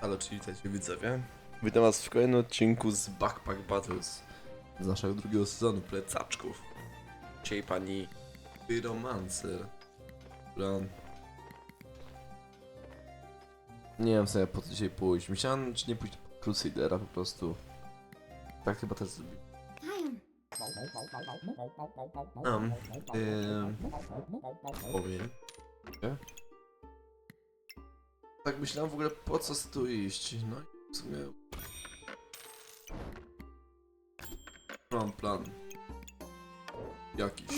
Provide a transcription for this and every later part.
Halo, czyli witajcie widzowie. Witam was w kolejnym odcinku z Backpack Battles z naszego drugiego sezonu plecaczków. Dzisiaj pani Pyromancer, która... Nie wiem sobie po co dzisiaj pójść. Myślałem, czy nie pójść po Crusadera po prostu. Tak chyba też zrobiłem. Um, powiem. Tak myślałem w ogóle po co tu iść. No i w sumie... Mam plan. Jakiś.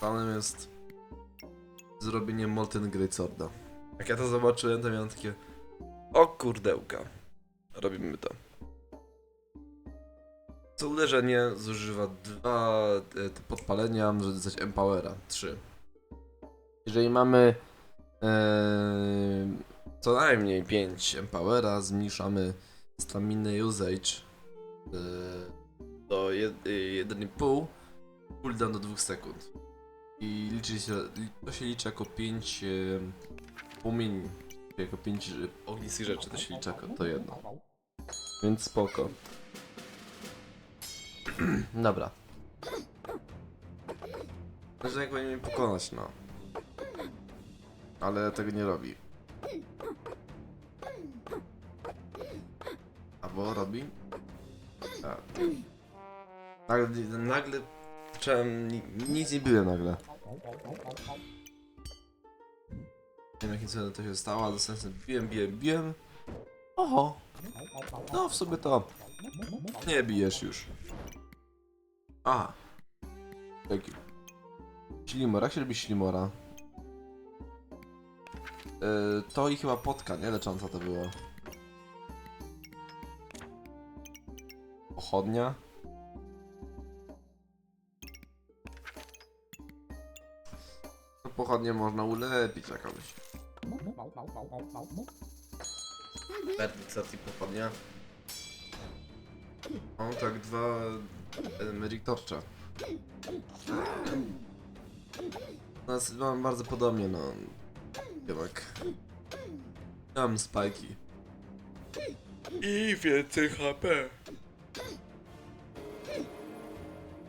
Planem jest zrobienie Molten Greatsworda. Jak ja to zobaczyłem, to miałem takie o kurdełka. Robimy to. Co uderzenie zużywa dwa e, te podpalenia, żeby dostać Empowera. Trzy. Jeżeli mamy e, co najmniej 5 Empowera, zmniejszamy staminę usage e, do 1,5, cooldown do 2 sekund. I liczy się, to się liczy jako 5 e, płomieni, jako 5 ognistych rzeczy, to się liczy jako to jedno. Więc spoko. Dobra. Znaczy jak mnie pokonać, no. Ale tego nie robi. Albo robi? Tak. Nagle, nagle zacząłem, ni- nic nie byłem nagle. Nie wiem jakim cudem to się stało, ale sensem biłem, biłem, biłem. Oho. No w sobie to nie bijesz już. Aha. Jaki? Ślimora, jak się robi ślimora? Yy, to i chyba potka, nie? Lecząca to było. Pochodnia. Pochodnie można ulepić jakąś. Perpiksacji pochodnia. O, tak, dwa Emeryk Torcza. No, s- mam bardzo podobnie, no. Jak. Mam spajki. I więcej HP.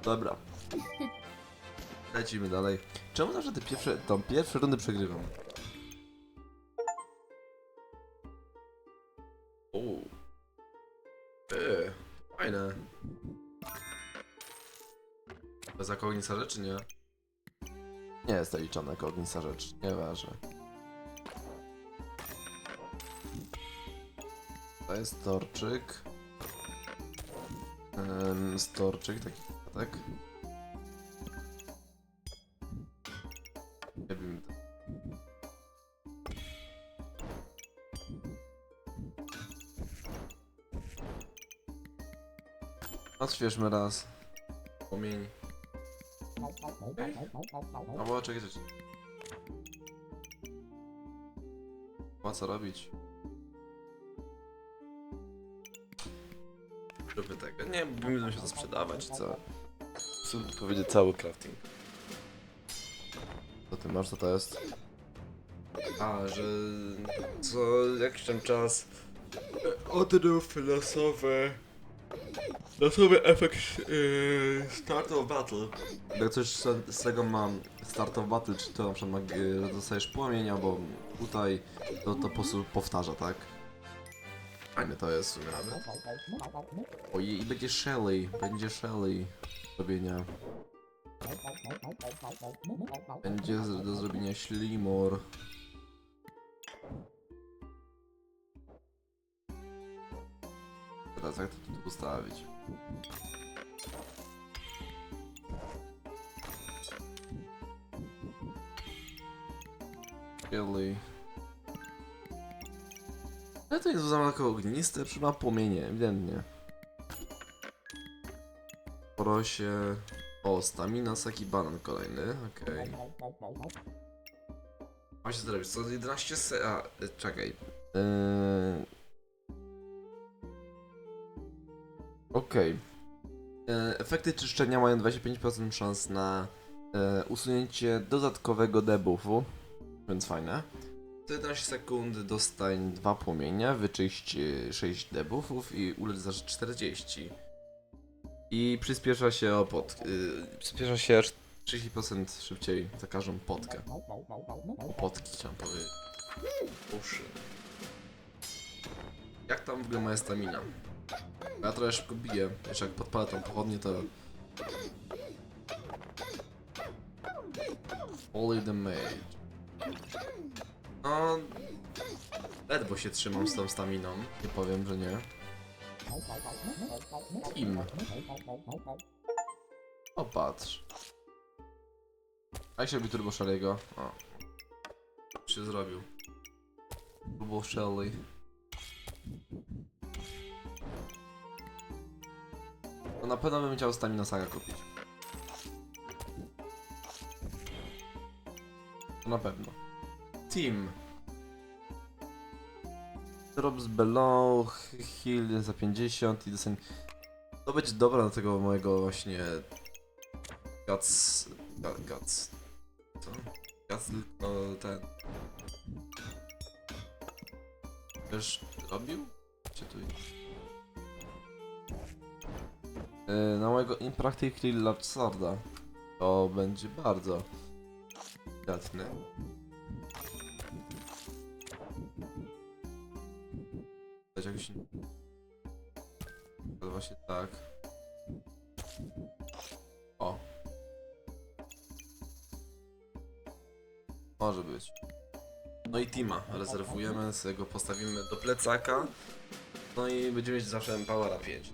Dobra. Lecimy dalej. Czemu zawsze te pierwsze, tą pierwsze rundy przegrywam? Uuu. Eee, fajne. Bez jako ognisza rzeczy, nie? Nie jest to liczone jako ognisza rzecz, nieważne. To jest torczyk. Um, storczyk, taki tak? Nie wiem. Odświeżmy raz. Płomień. No bo czekaj, czekaj. Ma co robić? Róbmy tego. Nie, będą się to sprzedawać, co? Chcę powiedzieć cały crafting. Co ty masz, co to jest? A, że co jakiś tam czas odrów losowe losowy efekt yy, start of battle. Jak coś z, z tego mam start of battle, czy to na przykład ma, yy, dostajesz płomień, albo tutaj, to to po prostu powtarza, tak? Fajne to jest w sumie nawet. O i, będzie Shelly, będzie Shelly do zrobienia. Będzie do zrobienia Ślimor. Teraz jak to tu ustawić? Shelly. Ale to jest zamako ogniste, przy ma płomienie, ewidentnie. Porosie. O, stamina, saki, banan kolejny, okej. Ma się zrobić, co 11 se... A, y, czekaj. Yy... Okej. Yy, efekty czyszczenia mają 25% szans na usunięcie dodatkowego debuffu. więc fajne. Co 11 sekund dostań dwa płomienia, wyczyść y, 6 debuffów i ulecz za 40. I przyspiesza się o pot... y, przyspiesza się aż 30% szybciej za każdą potkę. O potki chciałem powiedzieć. Uszy. Jak tam w ogóle moja stamina? Ja trochę szybko biję. Jeszcze jak podpalę tą pochodnię, to... Holy damage. No... Ledwo się trzymam z tą staminą. Nie powiem, że nie. Im. O, patrz. A jak się robi Turbo Shelly'ego? O. Się zrobił. Turbo Shelly. No na pewno bym chciał Stamina Saga kupić. To na pewno. Team. Drops below, heal za 50 i dostań... To będzie dobra do tego mojego właśnie... Guts... Gu- Guts... Co? Guts tylko ten... Wiesz, robił? Czy tu jest? Na mojego Impractically Large Sworda. To będzie bardzo... Przydatne. Właśnie tak. O. Może być. No i Tima rezerwujemy, sobie go postawimy do plecaka. No i będziemy mieć zawsze Empowera 5.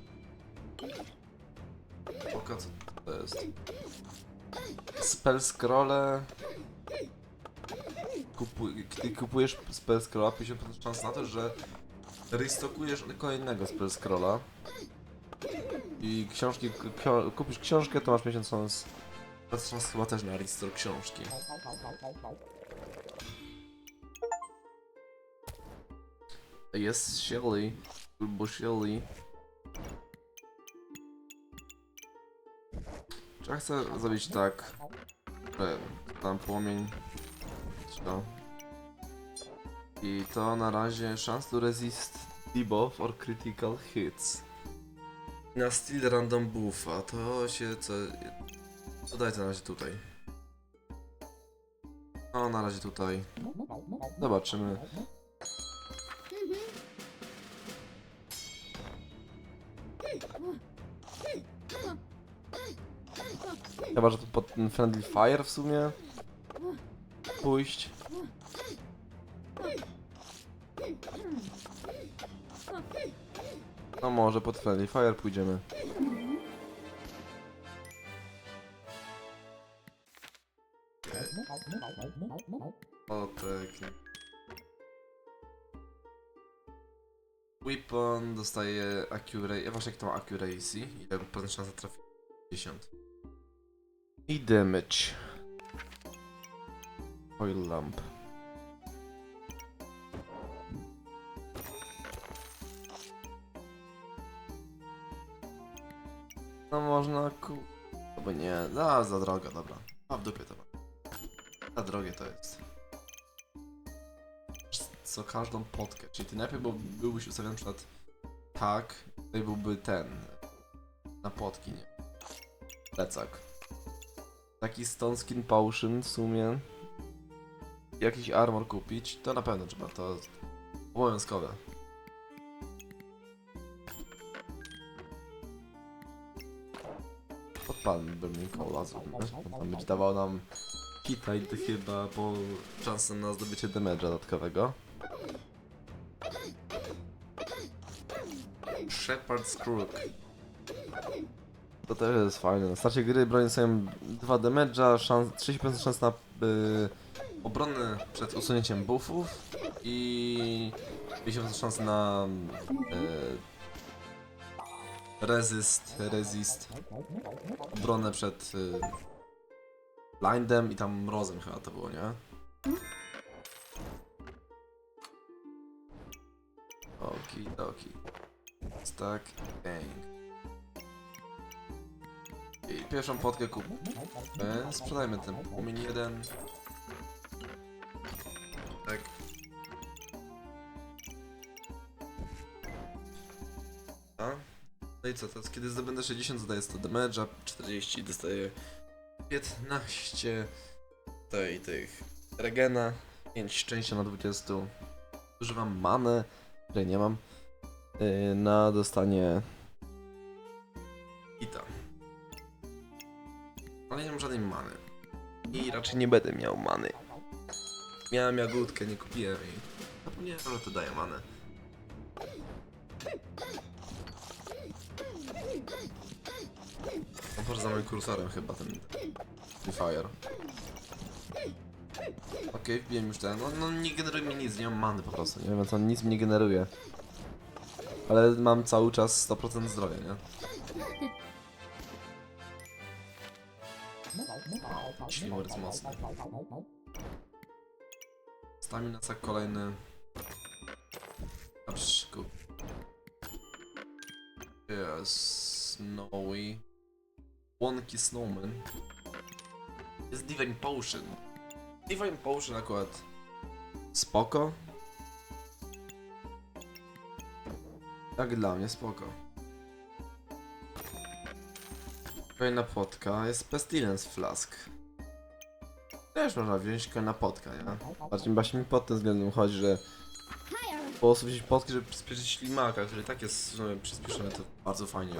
Oka, co to jest? Spell scrolle. Kupuj, kiedy kupujesz spell scrolla, 50% szans na to, że restokujesz kolejnego spell scrolla. I książki, kupisz książkę, to masz 50 szans. Szans chyba też na restore książki. Jest Shelly, Turbo Shelly. Czy ja chcę zrobić tak, że tam płomień, czy to. I to na razie chance to resist debuff or critical hits. Na styl random buffa, to się co... To na razie tutaj. No, na razie tutaj. Zobaczymy. Chyba, że to pod ten Friendly Fire w sumie pójść. No może pod Friendly Fire pójdziemy. O tak. Weapon dostaje accuracy. Właśnie jak to ma accuracy? Ile procent szansa trafi? 50. I damage. Oil lamp. No można ku... Albo nie, no za drogo, dobra. A w dupie to ma. Za drogie to jest. Co każdą potkę, czyli ty najpierw był, byłbyś ustawiony na przykład tak, tutaj byłby ten, na potki, nie? Plecak. Taki Stone Skin Potion w sumie. Jakiś armor kupić, to na pewno trzeba, to obowiązkowe. Burning Cola, zróbmy. On będzie dawał nam hita i to chyba po szansę na zdobycie damage'a dodatkowego. Shepherd's Crook. To też jest fajne. Na starcie gry broni sobie 2 damage'a, szans, 30% szans na y, obronę przed usunięciem buffów i 50% szans na y, resist, resist, obronę przed y, blindem i tam mrozem chyba to było, nie? Oki, doki. Tak, bang. I pierwszą potkę kupmy. Sprzedajmy ten płomień jeden. I co, teraz kiedy zdobędę 60 zadaję 100 damage'a, 40 dostaję 15 tej, tych regena, 5 szczęścia na 20. Używam manę, której nie mam, yy, na dostanie hita. Ale nie mam żadnej many. I raczej nie będę miał many. Miałem jagódkę, nie kupiłem jej. Zapomniałem, że to daje manę. Kursorem chyba ten ten Fire. Okej, wbiłem już ten. No, no nie generuje mi nic, nie mam many po prostu. Nie wiem co, nic mi nie generuje. Ale mam cały czas 100% zdrowia, nie? Ślimor jest mocny. Stamina sak kolejny. Apszku. Yes, Snowy. Wonky Snowman. Jest Divine Potion. Divine Potion akurat spoko. Tak dla mnie spoko. Kolejna potka jest Pestilence Flask. Też można wziąć kolejna potka, nie? Bardziej właśnie mi pod tym względem chodzi, że po prostu wziąć potki, żeby przyspieszyć ślimaka, który tak jest w sumie przyspieszony, to bardzo fajnie.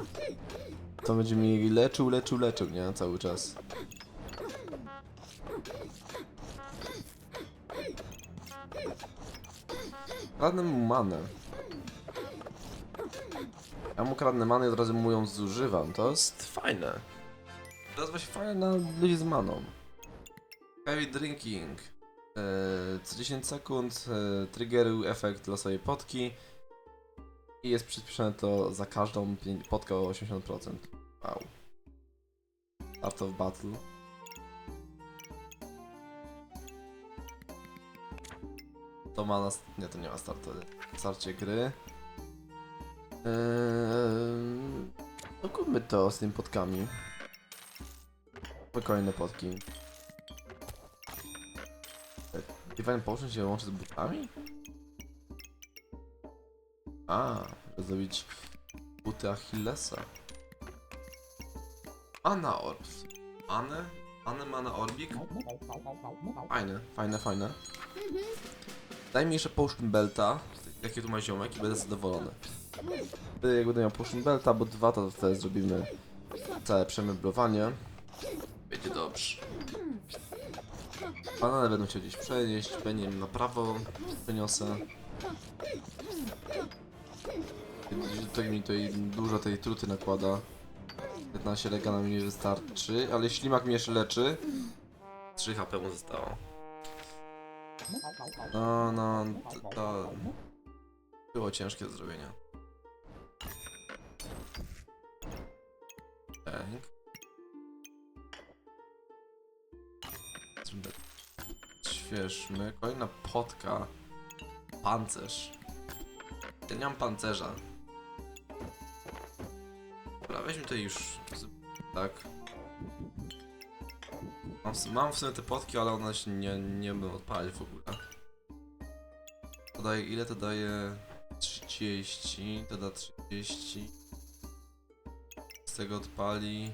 To będzie mi leczył, leczył, leczył, nie? Cały czas. Kradnę mu manę. Ja mu kradnę manę i od razu mu ją zużywam. To jest fajne. To jest właśnie fajne na ludzi z maną. Heavy drinking. Eee, co 10 sekund e, triggeruj efekt losowej potki. I jest przyspieszone to za każdą potkę o 80%. Wow. Start of battle. To ma nas... Nie, to nie ma startu. Starcie gry. Eee, no kupmy to z tymi potkami. Kolejne potki. Divine Potion się łączy z butami? A, zrobić buty Achillesa. Ana Orbs. Ane? Ane Mana Orbik? Fajne, fajne, fajne. Daj mi jeszcze Potion Belta, jakie tu ma ziomek i będę zadowolony. Wtedy jak będę miał Potion Belta, bo dwa to wtedy zrobimy całe przemeblowanie. Będzie dobrze. Banany będą chciał gdzieś przenieść, będzie na prawo przeniosę. To mi tutaj dużo tej truty nakłada. 15 regana mi nie wystarczy, ale ślimak mnie jeszcze leczy. 3 HP mu zostało. No, no, to, to było ciężkie do zrobienia. Tak. Świeżmy. Kolejna potka. Pancerz. Ja nie mam pancerza. Weźmy to już. Tak. Mam, mam w sumie te potki, ale one się nie, nie będą odpalać w ogóle. To daje, ile to daje? 30, to da 30. Z tego odpali.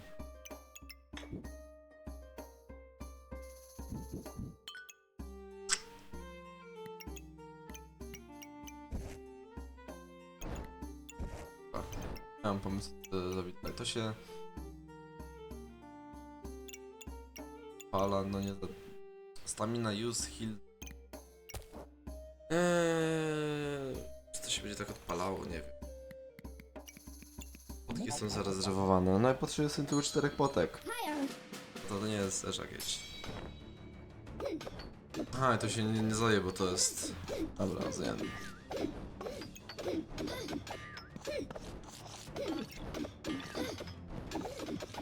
Się... Pala, no nie... za- Stamina use heal... Eee, czy to się będzie tak odpalało? Nie wiem. Potki są zarezerwowane. No i potrzebuję sobie tylko czterech potek. To, nie jest też jakieś... Aha, to się nie, nie zaje, bo to jest... Dobra, zajęty.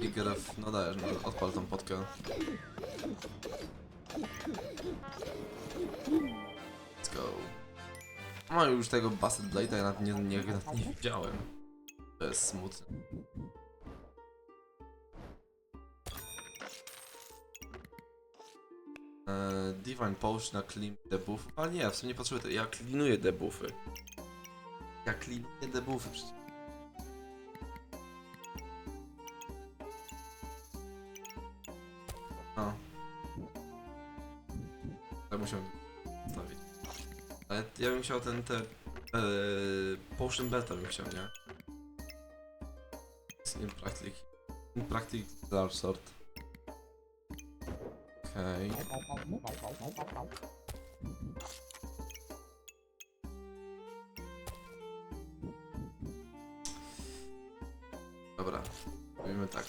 I graf, no dajesz, no odpal tą potkę. Let's go. No już tego Basset Blade'a ja nawet nie, nie, nie, nie widziałem. To jest smutne. Eee, Divine Potion na clean debuff. Ale nie, w sumie nie potrzebuję. Ja cleanuję debuffy. Ja cleanuję debuffy przecież. No. Tak Ale musimy zostawić. Ale ja bym chciał ten, te... Yy, potion beta bym chciał, nie? In praktyk. In dark sort. Okej. Okay. Dobra, robimy tak.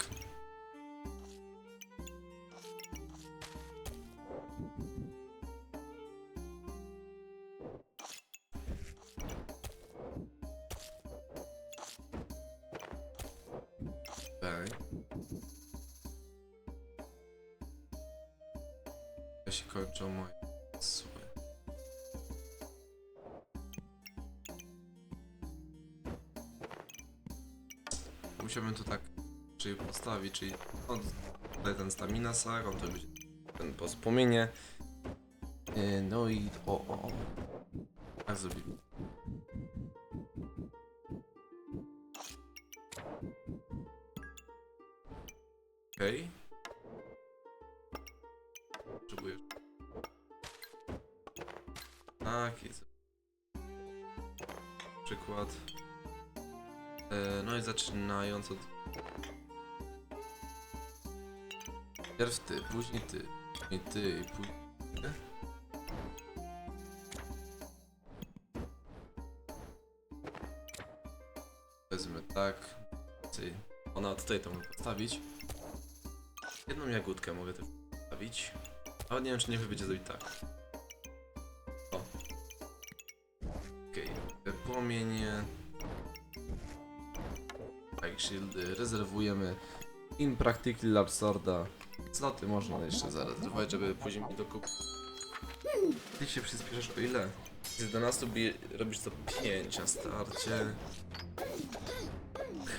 Musiałbym to tak czyli postawić, czyli on tutaj ten stamina sack, on to będzie ten po wspomnienie. Yy, No i o, o, o. Tak zrobimy. Okej. Potrzebujesz. Tak, jest. Przykład. E, no i zaczynając od. Pierw ty, później ty, później ty i później ty. Wezmę tak. Ona tutaj to mogę postawić. Jedną jagódkę mogę też postawić. Ale nie wiem, czy nie będzie zrobić tak. O. Okej. Okay. Płomienie. Rezerwujemy. Impractical Large Sworda. Sloty można jeszcze zarezerwować, żeby później mi dokupić. Ty się przyspieszasz o ile? Z 11 bije, robisz to 5 na starcie.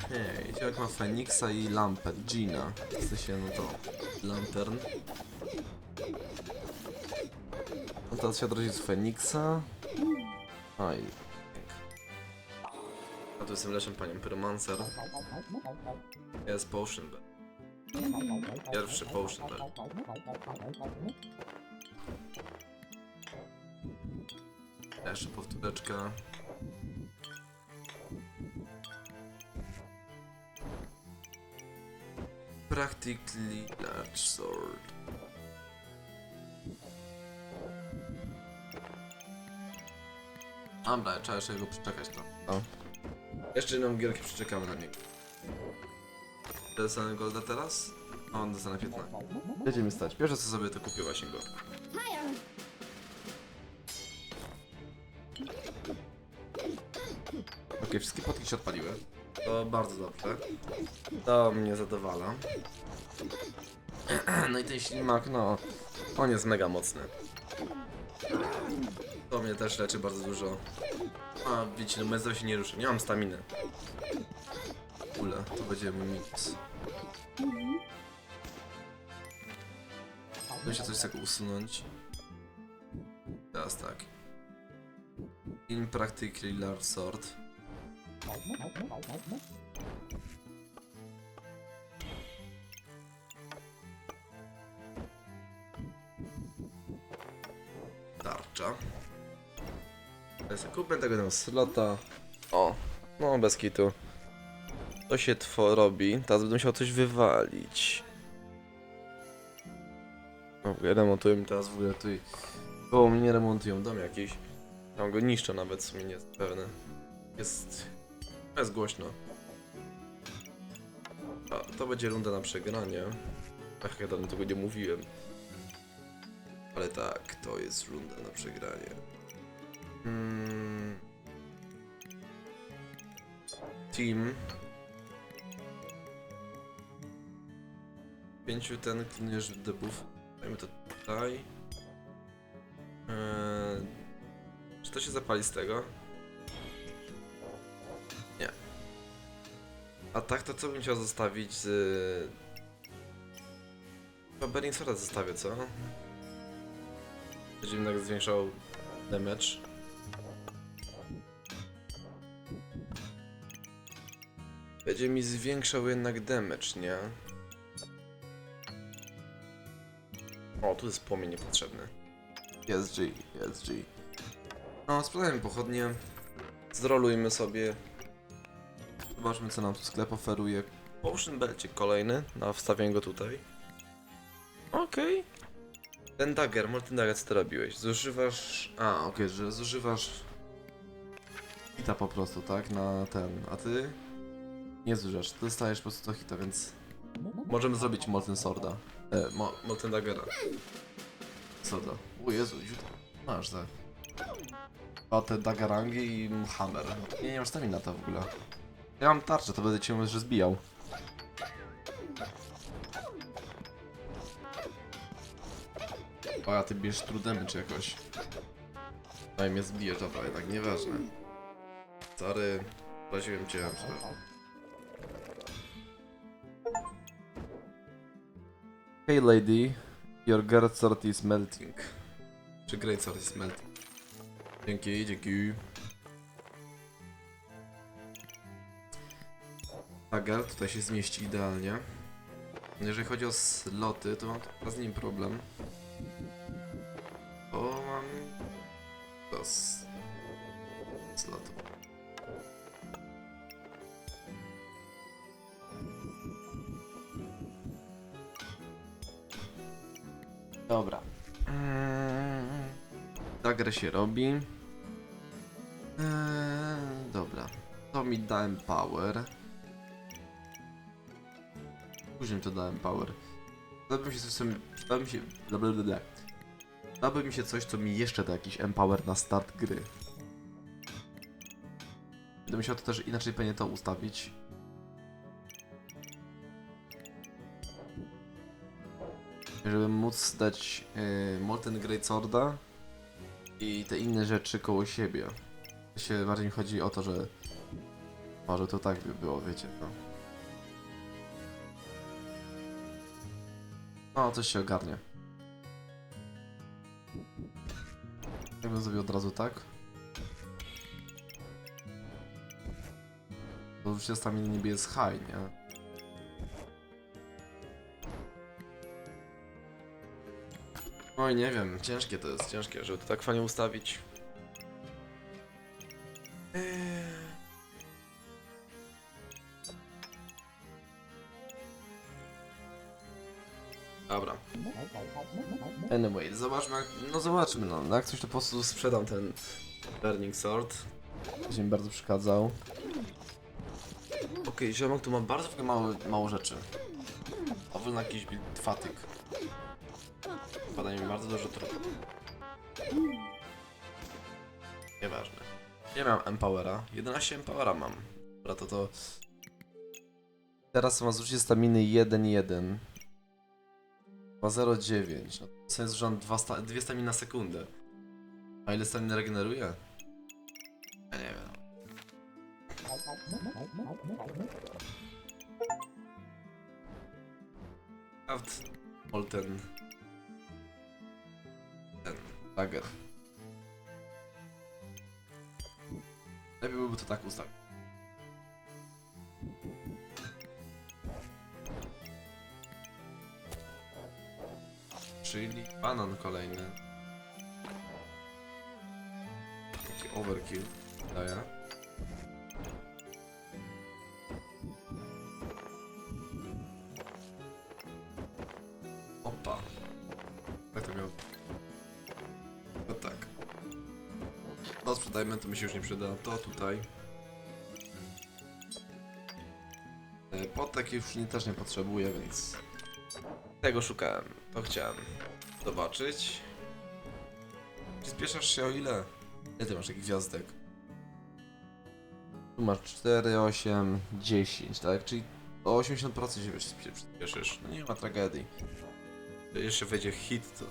Okay. jak ma Feniksa i lampę, Gina. W sensie, no to lantern. No teraz się odrodzi z Feniksa. Aj. A tu jestem lepszym panią Pyromancer. Jest Potion Bell. Pierwszy Potion Bell. Jeszcze powtóreczka. Practically large sword. Dobra, trzeba jeszcze go przeczekać to. No. Jeszcze jedną gierkę przeczekamy na niego. Dostanę golda teraz? A on dostanę 15. Będziemy stać. Pierwsze co sobie to kupię właśnie go. Okej, wszystkie potki się odpaliły. To bardzo dobrze. To mnie zadowala. No i ten ślimak, no, on jest mega mocny. To mnie też leczy bardzo dużo. A wiecie, no bez się nie ruszę, nie mam staminy. Ule, to będzie mój mix. Muszę coś tak usunąć. Teraz tak. Impractically large sword. Ja kupię tego jednego slota. O, no bez kitu. To się two robi. Teraz będę musiał coś wywalić. O, w ogóle remontują mi teraz w ogóle tutaj. Koło mnie remontują dom jakiś. Tam go niszczę nawet, w sumie nie jest pewne. Jest... Jest głośno. A, to będzie runda na przegranie. Ach, ja dawno tego nie mówiłem. Ale tak, to jest runda na przegranie. Mm. Team. Pięciu ten kliniesz debuf. Dajmy to tutaj. Eee, czy to się zapali z tego? Nie. A tak to co bym chciał zostawić z... Chyba Burning Sworda zostawię, co? Będzie jednak zwiększał damage. Będzie mi zwiększał jednak damage, nie? O, tu jest płomień niepotrzebny. Jest G, jest G. No, sprzedajmy pochodnie. Zrolujmy sobie. Zobaczmy co nam tu sklep oferuje. Potion Belcie kolejny. No, wstawię go tutaj. Okej. Ten dagger, Molten Dagger, co ty robiłeś? Zużywasz... A, okej, że zużywasz... Hita po prostu, tak? Na ten. A ty... Nie zużywasz, dostajesz po prostu to hita, więc... Możemy zrobić Molten Sworda. E, mo Molten Daggera. Sorda. O Jezu, ziut. Masz za. A te Daggerangi i Hammer. Nie, nie masz stamina na to w ogóle. Ja mam tarczę, to będę cię może zbijał. O, a ty bierzesz trudemy czy jakoś. Daj mnie zbijesz, dobra, jednak nieważne. Sorry, prosiłem cię. przepraszam. Hey lady, your great sword is melting. Czy great sword is melting? Dzięki, dzięki. Dagger tutaj się zmieści idealnie. Jeżeli chodzi o sloty, to mam z nim problem. Bo mam... dos... Się robi. Eee, dobra. To mi dałem power. Później to dałem power. Przydałby mi się coś, mi się... Blablabla. Przydałby mi się coś, co mi jeszcze da jakiś empower na start gry. Będę musiał to też inaczej pewnie to ustawić. Żeby móc dać yy, Molten Great Sworda i te inne rzeczy koło siebie. To się bardziej mi chodzi o to, że może to tak by było, wiecie, no. No, coś się ogarnie. Jakbym zrobił od razu tak. To już jest tam niby jest high, nie? Oj, nie wiem, ciężkie to jest, ciężkie, żeby to tak fajnie ustawić. Eee. Dobra. Anyway, zobaczmy, jak, no zobaczmy, no, jak coś to po prostu sprzedam ten Burning Sword. Będzie mi bardzo przeszkadzał. Okej, ziomek tu ma bardzo mało, mało rzeczy. Powol na jakiś fatyk. Bardzo dużo trupu. Nieważne. Nie mam Empowera. 11 Empowera mam. Dobra, to to... Teraz ma zużycie staminy 1-1. Ma 0,9. No, to że on 2 sta dwie staminy na sekundę. A ile staminy regeneruje? Ja nie wiem. Craft Molten ten Dagger. Lepiej byłoby to tak ustawić. Czyli banan kolejny. Taki overkill daje. Sprzedajmy, to mi się już nie przyda. To tutaj. E, Potek już nie, też nie potrzebuję, więc... Tego szukałem. To chciałem zobaczyć. Przyspieszasz się o ile? Ile ty masz takich gwiazdek? Tu masz 4, 8, 10, tak? Czyli o 80% się przyspie- przyspieszysz. No nie ma tragedii. Jeszcze wejdzie hit, to...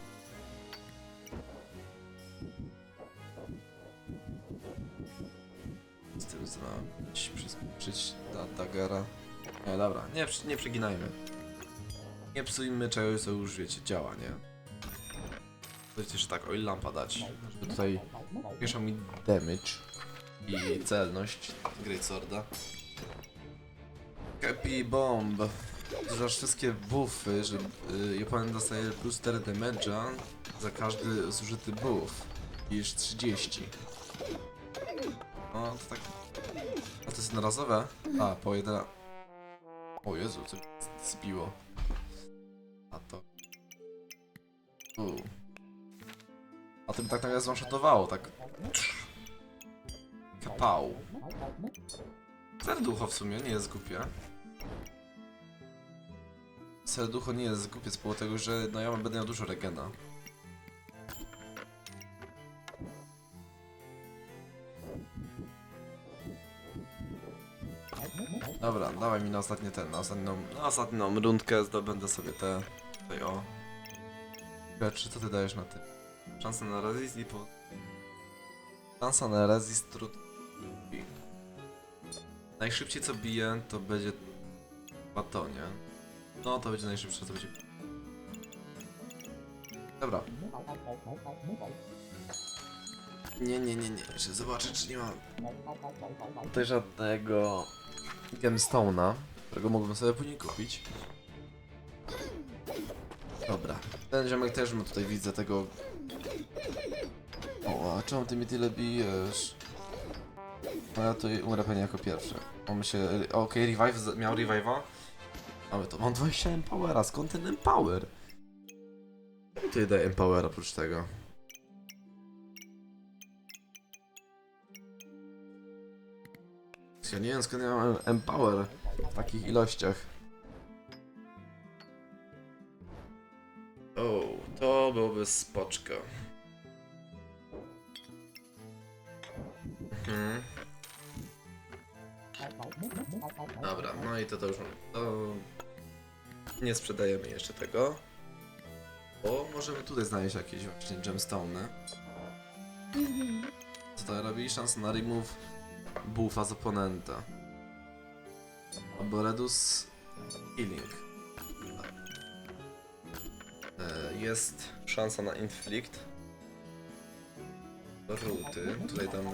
Nie, dobra, nie, nie przeginajmy. Nie psujmy czegoś, co już wiecie, działa, nie? Przecież tak, o ile lampa dać, żeby tutaj mieszał mi damage i celność Great Sworda. Happy Bomb. Zużywasz wszystkie buffy, że y, oponent dostaje plus 4 damage'a za każdy zużyty buff niż 30. No to tak. Jest jednorazowe? A, po jeden. O Jezu, coś zbiło. A to. U. A tym tak nagle zwanshotowało, tak. Kapał. Serducho w sumie nie jest głupie. Serducho nie jest głupie z powodu tego, że no ja będę miał dużo regena. Dawaj mi na ostatnie ten, na ostatnią, na ostatnią rundkę zdobędę sobie te, tutaj o. Czy co ty dajesz na ty? Szansa na resist i po... Szansa na resist trud... Najszybciej co bije to będzie batonie. No to będzie najszybsze co będzie. Dobra. Nie, nie, nie, nie. Jeszcze zobaczę czy nie mam tutaj żadnego gemstone'a, którego mógłbym sobie później kupić. Dobra. Ten ziomek też ma tutaj widzę tego... O, a czemu ty mi tyle bijesz? No ja tu umrę pewnie jako pierwszy. On się... Okej, revive, z- miał revive'a? Mamy to. Mam 20 empowera, skąd ten empower? Co tu daje empower oprócz tego? Ja nie wiem skąd ja mam empower w takich ilościach. O, to byłoby spoczko. Mhm. Dobra, no i to to już mamy. To nie sprzedajemy jeszcze tego. Bo możemy tutaj znaleźć jakieś właśnie gemstone'y. Co to robi? Szansa na remove buffa z oponenta. Albo reduce healing. E, Jest szansa na inflict. Ruty. Tutaj damy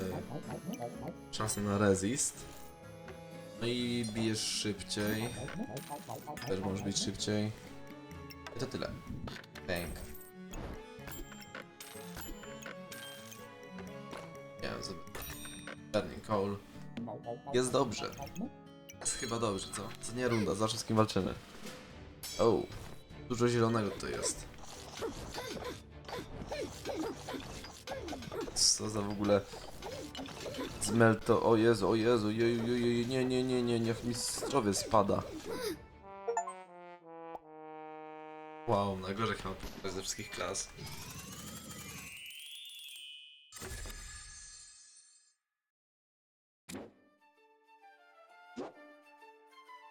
szansę na resist. No i bijesz szybciej. Też możesz bić szybciej. I to tyle. Bang. Burning Coal. Jest dobrze. Jest chyba dobrze, co? Co nie runda, zawsze z kim walczymy. O, dużo zielonego tutaj jest. Co za w ogóle... Zmelto, o Jezu, o Jezu, jeju, jeju, jeju, nie, nie, nie, nie, niech mi zdrowie spada. Wow, najgorzej chyba ze wszystkich klas.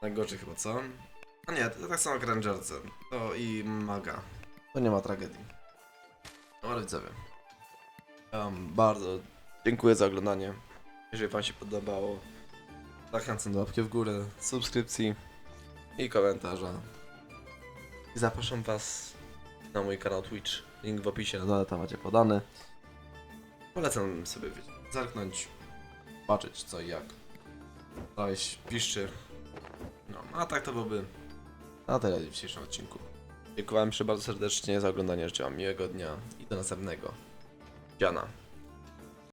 Najgorzej chyba, co? A nie, to tak samo jak Rangerce. To i Maga. To nie ma tragedii. No ale widzowie. Um, bardzo dziękuję za oglądanie. Jeżeli wam się podobało, zachęcam do łapki w górę, subskrypcji i komentarza. I zapraszam was na mój kanał Twitch. Link w opisie na dole tam macie podany. Polecam sobie zerknąć, zobaczyć co i jak. Dałeś piszczy. No, a tak to byłby na tyle w dzisiejszym odcinku. Dziękuję wam jeszcze bardzo serdecznie za oglądanie, życzę wam miłego dnia i do następnego. Dziana.